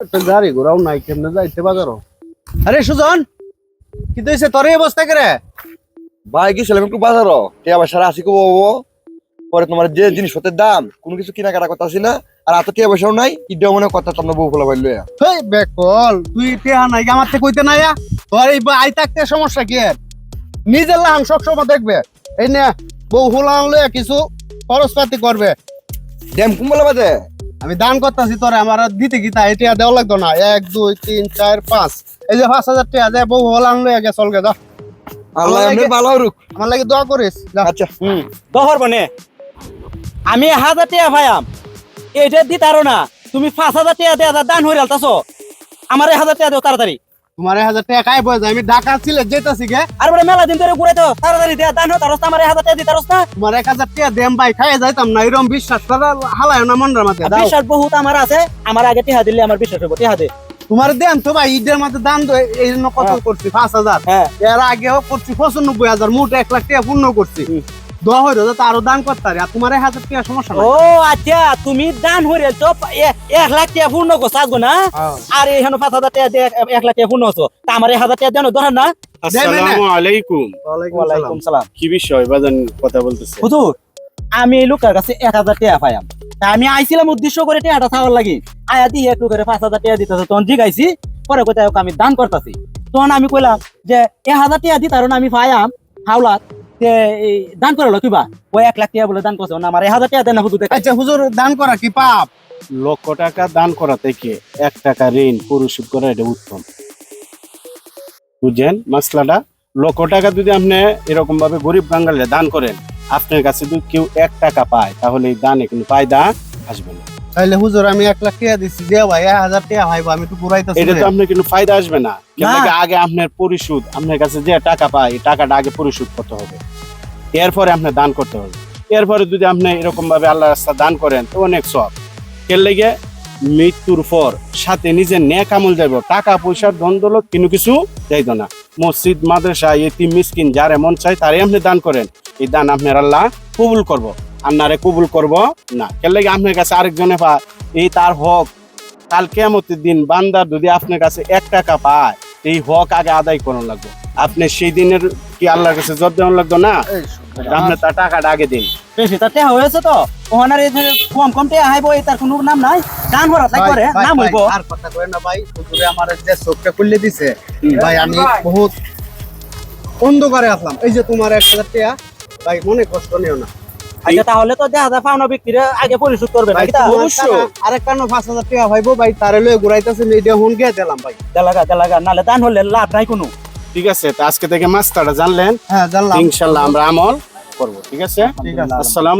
একটা গাড়ি ঘোরাও নাই কেমনে যাইতে বাজারও আরে সুজন কি হয়েছে তোর এই অবস্থা করে? ভাই গেছিলাম একটু বাজারও কে আবার সারা আসি কবো পরে তোমার যে জিনিস জিনিসপত্রের দাম কোনো কিছু কেনাকাটা কথা না। আর এত টিয়া পয়সাও নাই ইডা মনে কথা তোমরা বউ ফোলা পাইলো হেই বেকল তুই টেহা নাই আমার থেকে কইতে নাই? তোর এই আই থাকতে সমস্যা কি? নিজের লাহান সব সময় দেখবে। এই না বউ লয়ে কিছু খরচপাতি করবে। ড্যাম কুম্বলা বাদে আমি দান করতেছি তোরে আমার দিতে গিতা এটা দেওয়া লাগতো না। এক দুই তিন চার পাঁচ। এই যে পাঁচ হাজার টাকা দেয় বউ হল লয়ে গে চলগে যা। আল্লাহ আমার এমনি লাগে- ভালো রুক আমার লাগে দোয়া করিস আচ্ছা। হুম। দহর বনে আমি হাজার টাকা ভাইয়াম এইটা দি তারো না। তুমি পাঁচ হাজার টাকা দেয়া দান হয়ে আলতাছো আমার হাজার টাকা দেও তাড়াতাড়ি। তোমার হাজার টাকা কাই বয়ে আমি ঢাকা ছিলে যেতেছি গে। আর বলে মেলা দিন ধরে ঘুরে তো তাড়াতাড়ি দেয়া দান হয় তারস আমার হাজার টাকা দি তারস না। তোমার এক হাজার টাকা দেম ভাই খাই যাইতাম না এরকম বিশ্বাস করা হালায় না মন্ডার মাঝে বিশ্বাস বহুত আমার আছে আমার আগে টিহা দিলে আমার বিশ্বাস হব টিহা দে। তোমার দেন তো ভাই ঈদের মাঝে দান এই জন্য কত হ্যাঁ। করছি পাঁচ হাজার। হ্যাঁ। এর আগেও করছি পঁচানব্বই হাজার মোট এক লাখ টাকা পূর্ণ করছি। দোয়া হইল তো আরও দান করতে পারি আর তোমার এক হাজার টাকা সমস্যা ও আচ্ছা তুমি দান হয়ে তো এক লাখ টাকা পূর্ণ করছ আসব না? হ্যাঁ। আর এখানে পাঁচ হাজার টাকা এক লাখ টাকা পূর্ণ হচ্ছো তা আমার এই হাজার টাকা দেন ধরেন না। আসসালামু আলাইকুম। ওয়ালাইকুম সালাম। কি বিষয়? বাজান কথা বলতেছে। হুজুর আমি এই লোকের কাছে এক হাজার টাকা পাইয়াম। তা আমি আইছিলাম উদ্দেশ্য করে টাকাটা খাওয়ার লাগি। আয়া দিয়ে একটু করে পাঁচ হাজার টাকা দিতেছে তখন জিগাইছি পরে কোথায় আমি দান করতেছি। তখন আমি কইলাম যে এক হাজার টাকা দিতার আমি পাইয়াম হাওলাত। যে দান করে লো কিবা? ওই এক লাখ টাকা বলে দান করছে না আমার এক হাজার টাকা দেন হুজুর আচ্ছা হুজুর দান করা কি পাপ? লক্ষ টাকা দান করা থেকে এক টাকা ঋণ পরিশোধ করা এটা উত্তম। বুঝছেন মাসলাটা? লক্ষ টাকা যদি আপনি এরকম ভাবে গরিব বাঙালিরা দান করেন আপনার কাছে যদি কেউ এক টাকা পায় তাহলে এই দানে কিন্তু ফায়দা আসবে না। তাহলে হুজুর আমি এক লাখ টাকা দিচ্ছি দে ভাই এক হাজার টাকা ভাই আমি একটু ঘুরাইতেছি এটা তো আপনার কিন্তু ফায়দা আসবে না। না। কিন্তু আগে আপনার পরিশোধ আপনার কাছে যে টাকা পায় এই টাকাটা আগে পরিশোধ করতে হবে। এরপরে আপনি দান করতে হবে। এরপরে যদি আপনি এরকম ভাবে আল্লাহ রাস্তা দান করেন তো অনেক সব। এর লেগে মৃত্যুর পর সাথে নিজের নেক আমল যাইব। টাকা পয়সার দ্বন্দ্বলত কিন্তু কিছু যাইতো না। মসজিদ মাদ্রাসা এতিম মিসকিন যার এমন চাই তারই আপনি দান করেন। এই দান আপনার আল্লাহ কবুল করব। আপনারে কবুল করব না। এর লেগে আপনার কাছে আরেকজনে পা এই তার হক কাল কেমতের দিন বান্দার যদি আপনার কাছে এক টাকা পায় এই হক আগে আদায় করানো লাগবে। আপনি সেই দিনের কি আল্লাহর কাছে জব দেওয়ান লাগতো না? আপনি তার টাকাটা আগে দিন। বেশি তার টাকা হয়েছে তো। ওখানে এই কম কম টাকা হাইবো এই তার কোনো নাম নাই। দান করা তাই করে নাম ভাই, হইব। আর কথা কই না ভাই হুজুরে আমার যে চোখটা খুললে দিছে ভাই আমি বহুত অন্ধকারে আসলাম। এই যে তোমার এক হাজার টাকা ভাই মনে কষ্ট নিও না। আচ্ছা তাহলে তো দেখা যায় পাওনা বিক্রিরে আগে পরিশোধ করবে নাকি অবশ্যই। পাঁচ হাজার টাকা ভাইবো ভাই তারে লয়ে ঘুরাইতেছে মিডিয়া ফোন গিয়ে দিলাম ভাই। দেলাগা দেলাগা নালে দান হলে লাভ নাই কোনো। ঠিক আছে তা আজকে থেকে মাস্টারটা জানলেন। হ্যাঁ জানলাম। ইনশাল্লাহ আমরা আমল করব ঠিক আছে? ঠিক আছে আসসালাম